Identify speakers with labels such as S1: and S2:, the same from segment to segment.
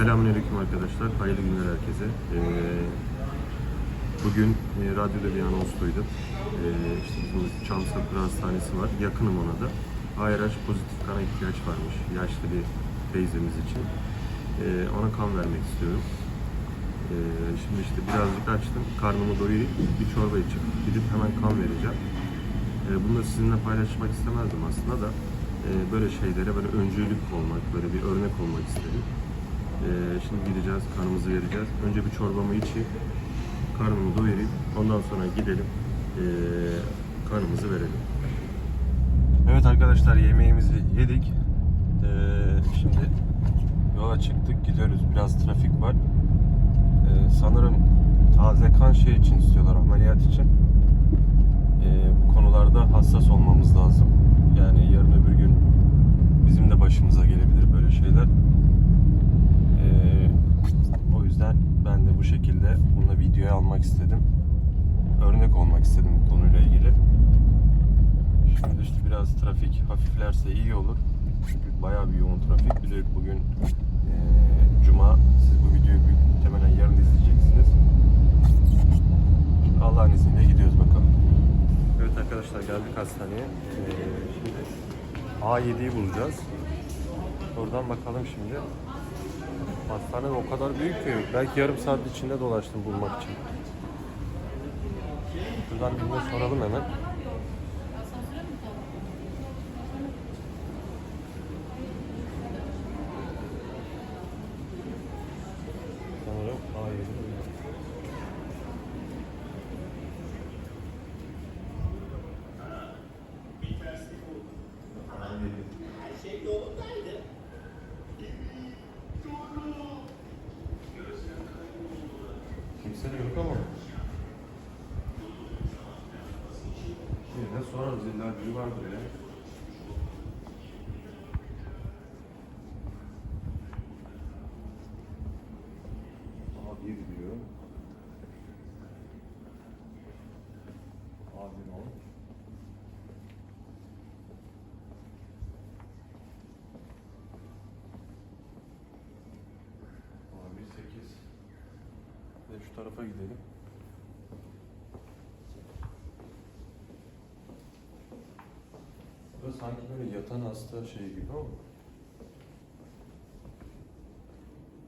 S1: Selamünaleyküm arkadaşlar. Hayırlı günler herkese. Ee, bugün e, radyoda bir anons duydum. Ee, işte bizim Çamsapır Hastanesi var. Yakınım ona da. ARH pozitif kana ihtiyaç varmış. Yaşlı bir teyzemiz için. Ee, ona kan vermek istiyorum. Ee, şimdi işte birazcık açtım. Karnımı doyurayım. Bir çorba içip gidip hemen kan vereceğim. Ee, bunu da sizinle paylaşmak istemezdim aslında da e, böyle şeylere böyle öncülük olmak, böyle bir örnek olmak istedim. Ee, şimdi gideceğiz, kanımızı vereceğiz. Önce bir çorbamı içeyim, karnımı doyurayım. Ondan sonra gidelim, ee, kanımızı verelim. Evet arkadaşlar yemeğimizi yedik. Ee, şimdi yola çıktık, gidiyoruz. Biraz trafik var. Ee, sanırım taze kan şey için istiyorlar, ameliyat için. Ee, bu konularda hassas olmamız lazım. Yani yarın öbür gün bizim de başımıza gelebilir böyle şeyler. Ee, o yüzden ben de bu şekilde bunu videoya almak istedim. Örnek olmak istedim bu konuyla ilgili. Şimdi işte biraz trafik hafiflerse iyi olur. Çünkü bayağı bir yoğun trafik. Bir de bugün eee, Cuma. Siz bu videoyu büyük muhtemelen yarın izleyeceksiniz. Allah'ın izniyle gidiyoruz bakalım. Evet arkadaşlar geldik hastaneye. Ee, şimdi A7'yi bulacağız. Oradan bakalım şimdi. Hastane o kadar büyük ki belki yarım saat içinde dolaştım bulmak için. Buradan birine soralım hemen. Sanırım A7 burada. Kimse de yok ama. Birine sorarız illa biri vardır ya. Aha bir diyor. Adil ol. Abi 8. Ve şu tarafa gidelim. Burası sanki böyle yatan hasta şey gibi ama.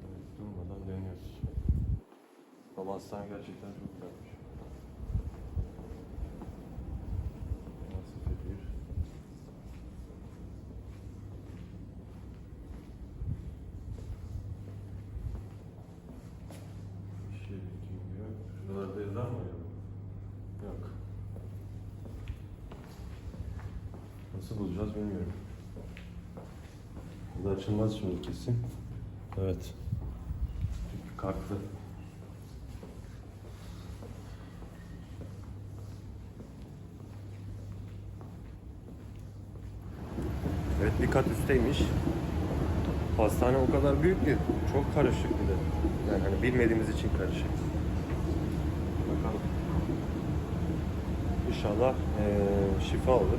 S1: Evet, durmadan dönüyoruz. Ama hastane gerçekten çok güzelmiş. Nasıl bir Bir şey bekliyor. Şuralarda yazar mı acaba? Yok. Nasıl bulacağız bilmiyorum. Bu da açılmaz şimdi kesin. Evet. Çünkü kalktı. Evet bir kat üstteymiş. Hastane o kadar büyük ki çok karışık bir de. Yani hani bilmediğimiz için karışık. Bakalım. İnşallah eee, şifa olur.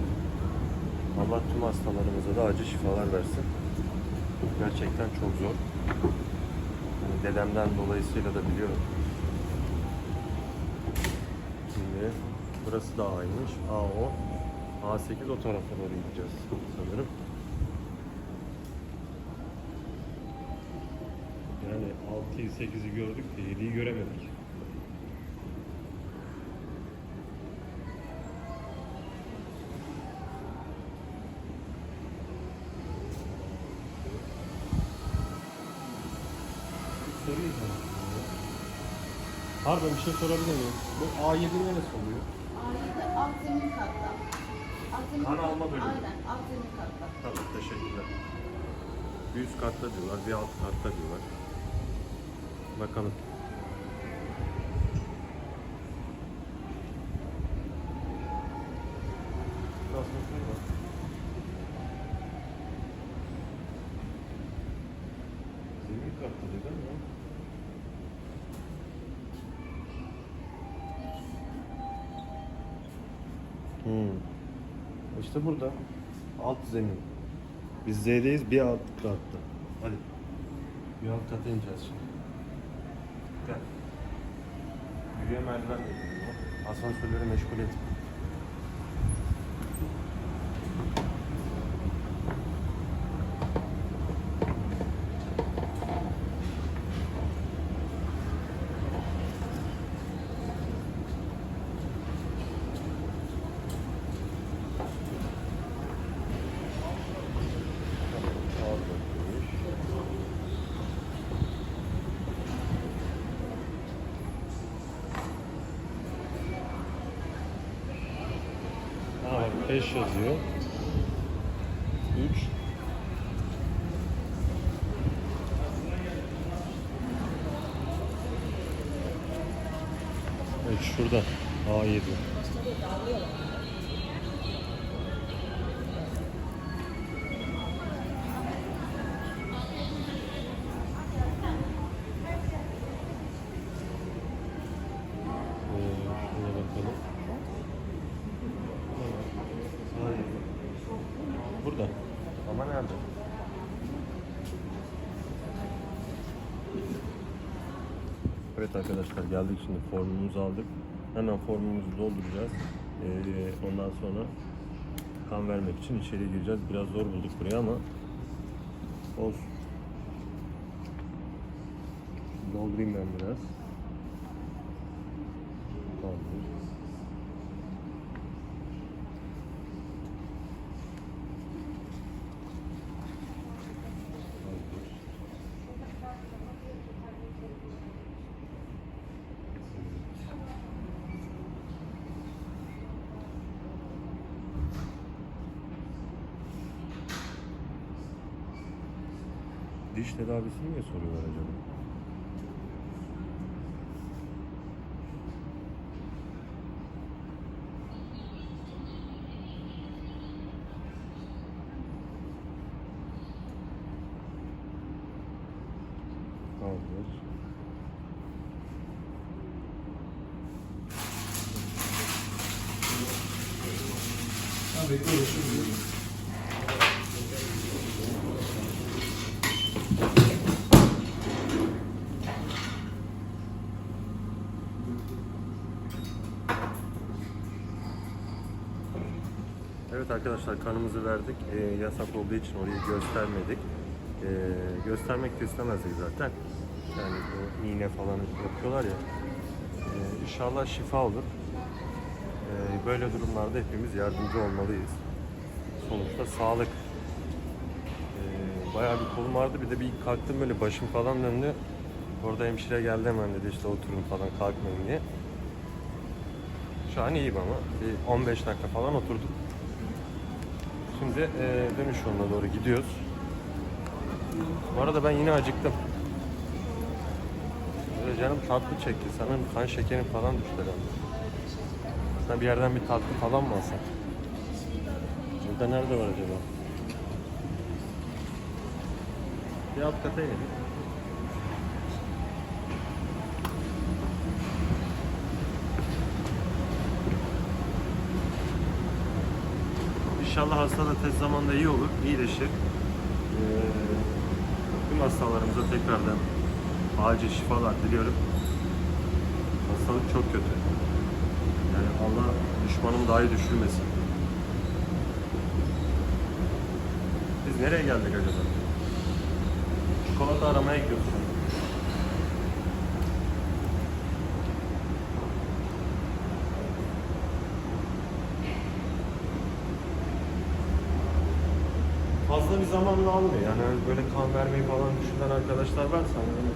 S1: Allah tüm hastalarımıza da acı şifalar versin. Gerçekten çok zor. Yani dedemden dolayısıyla da biliyorum. Şimdi burası da aynıymış. A10. A8 o tarafa doğru gideceğiz sanırım. Yani 6'yı 8'i gördük de 7'yi göremedik. Sana. Pardon bir şey sorabilir miyim? Bu A7 neresi oluyor?
S2: Ailede alt zemin katta. Alt zemin
S1: Kan alma bölümü.
S2: Aynen alt zemin katta.
S1: Tamam teşekkürler. Bir üst katta diyorlar, bir alt katta diyorlar. Bakalım. Asansör var. Zemin katta dedi ama. Hmm. İşte burada. Alt zemin. Biz Z'deyiz bir alt katta. Hadi. Bir alt kata ineceğiz şimdi. Gel. Yürüyen merdiven de. Asansörleri meşgul etme. 5 yazıyor. 3 Evet şurada A7. Ama nerede? Evet arkadaşlar geldik şimdi formumuzu aldık. Hemen formumuzu dolduracağız. Ee, ondan sonra kan vermek için içeri gireceğiz. Biraz zor bulduk burayı ama olsun. Doldurayım ben biraz. Tamamdır. Diş tedavisini niye soruyorlar acaba? Tamamdır. Evet arkadaşlar kanımızı verdik. Ee, yasak olduğu için orayı göstermedik. Ee, göstermek de istemezdik zaten. Yani bu iğne falan yapıyorlar ya. Ee, inşallah şifa olur. Ee, böyle durumlarda hepimiz yardımcı olmalıyız. Sonuçta sağlık. Ee, bayağı bir kolum ağrıdı. Bir de bir kalktım böyle başım falan döndü. Orada hemşire geldi hemen dedi işte oturun falan kalkmayın diye. Şu an iyiyim ama. Bir 15 dakika falan oturduk. Şimdi e, dönüş yoluna doğru gidiyoruz. Bu arada ben yine acıktım. Böyle canım tatlı çekti. Sanırım kan şekerim falan düştü herhalde. Sana bir yerden bir tatlı falan mı alsak? Burada nerede var acaba? Bir alt kata inelim. İnşallah hasta da tez zamanda iyi olur, iyileşir. Ee, tüm hastalarımıza tekrardan acil şifalar diliyorum. Hastalık çok kötü. Yani Allah düşmanım dahi düşürmesin. Biz nereye geldik acaba? Çikolata aramaya gidiyoruz. Fazla bir zamanla almıyor. Yani hani böyle kan vermeyi falan düşünen arkadaşlar varsa hani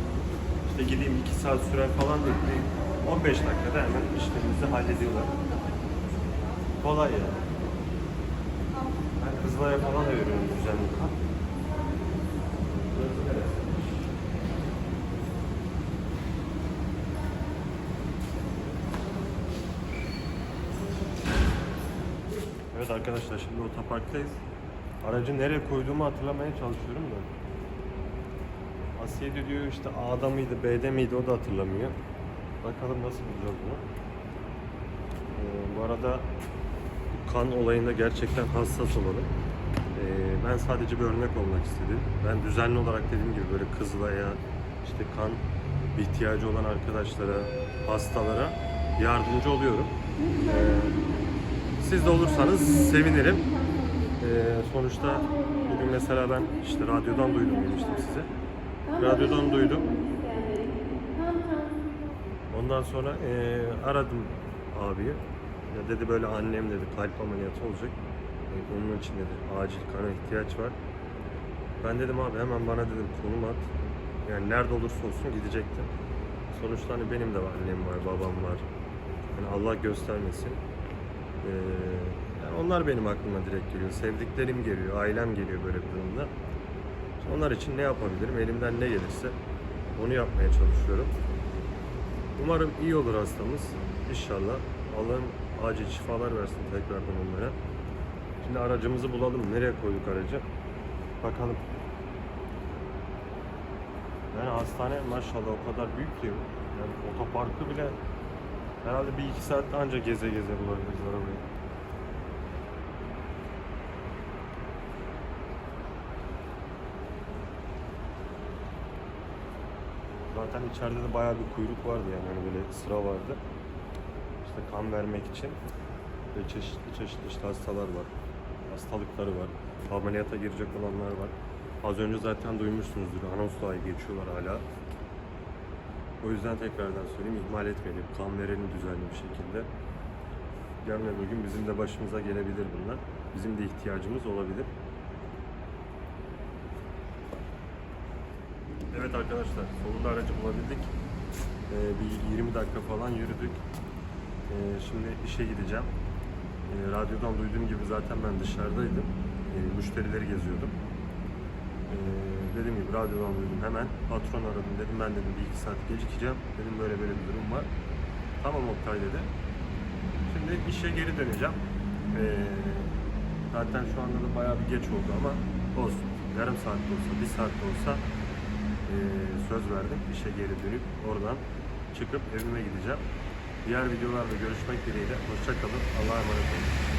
S1: işte gideyim 2 saat sürer falan değil. Bir 15 dakikada hemen işlerimizi hallediyorlar. Kolay yani. Ben kızlara falan da veriyorum düzenli kan. Evet arkadaşlar şimdi otoparktayız. Aracı nereye koyduğumu hatırlamaya çalışıyorum da. Asiye diyor işte A'da mıydı B'de miydi o da hatırlamıyor. Bakalım nasıl bulacağız bunu. Ee, bu arada bu kan olayında gerçekten hassas olalım. Ee, ben sadece bir örnek olmak istedim. Ben düzenli olarak dediğim gibi böyle kızılaya, işte kan ihtiyacı olan arkadaşlara, hastalara yardımcı oluyorum. Ee, siz de olursanız sevinirim. Ee, sonuçta bugün mesela ben işte radyodan duydum demiştim size. Radyodan duydum. Ondan sonra eee, aradım abiyi. Ya dedi böyle annem dedi kalp ameliyatı olacak. E, onun için dedi acil kana ihtiyaç var. Ben dedim abi hemen bana dedim konum at. Yani nerede olursa olsun gidecektim. Sonuçta hani benim de annem var, babam var. Yani Allah göstermesin. Eee, yani onlar benim aklıma direkt geliyor. Sevdiklerim geliyor, ailem geliyor böyle bir durumda. Onlar için ne yapabilirim? Elimden ne gelirse onu yapmaya çalışıyorum. Umarım iyi olur hastamız. İnşallah. Allah'ım acil şifalar versin tekrardan onlara. Şimdi aracımızı bulalım. Nereye koyduk aracı? Bakalım. Yani hastane maşallah o kadar büyük ki yani otoparkı bile herhalde bir iki saatte anca geze geze bulabiliriz arabayı. Zaten içeride de bayağı bir kuyruk vardı yani hani böyle sıra vardı. İşte kan vermek için ve çeşitli çeşitli işte hastalar var. Hastalıkları var. Ameliyata girecek olanlar var. Az önce zaten duymuşsunuzdur. Anons dahi geçiyorlar hala. O yüzden tekrardan söyleyeyim ihmal etmeyelim. Kan verelim düzenli bir şekilde. Yarın öbür gün bizim de başımıza gelebilir bunlar. Bizim de ihtiyacımız olabilir. Evet arkadaşlar, sonunda aracı bulabildik. Ee, bir 20 dakika falan yürüdük. Ee, şimdi işe gideceğim. Ee, radyodan duyduğum gibi zaten ben dışarıdaydım. Ee, müşterileri geziyordum. Ee, dediğim gibi radyodan duydum hemen. Patron aradım dedim ben dedim bir iki saat gecikeceğim. Dedim böyle böyle bir durum var. Tamam Oktay dedi. Şimdi işe geri döneceğim. Ee, zaten şu anda da bayağı bir geç oldu ama olsun. Yarım saat olsa, bir saat olsa ee, söz verdim. İşe geri dönüp oradan çıkıp evime gideceğim. Diğer videolarda görüşmek dileğiyle. Hoşçakalın. Allah'a emanet olun.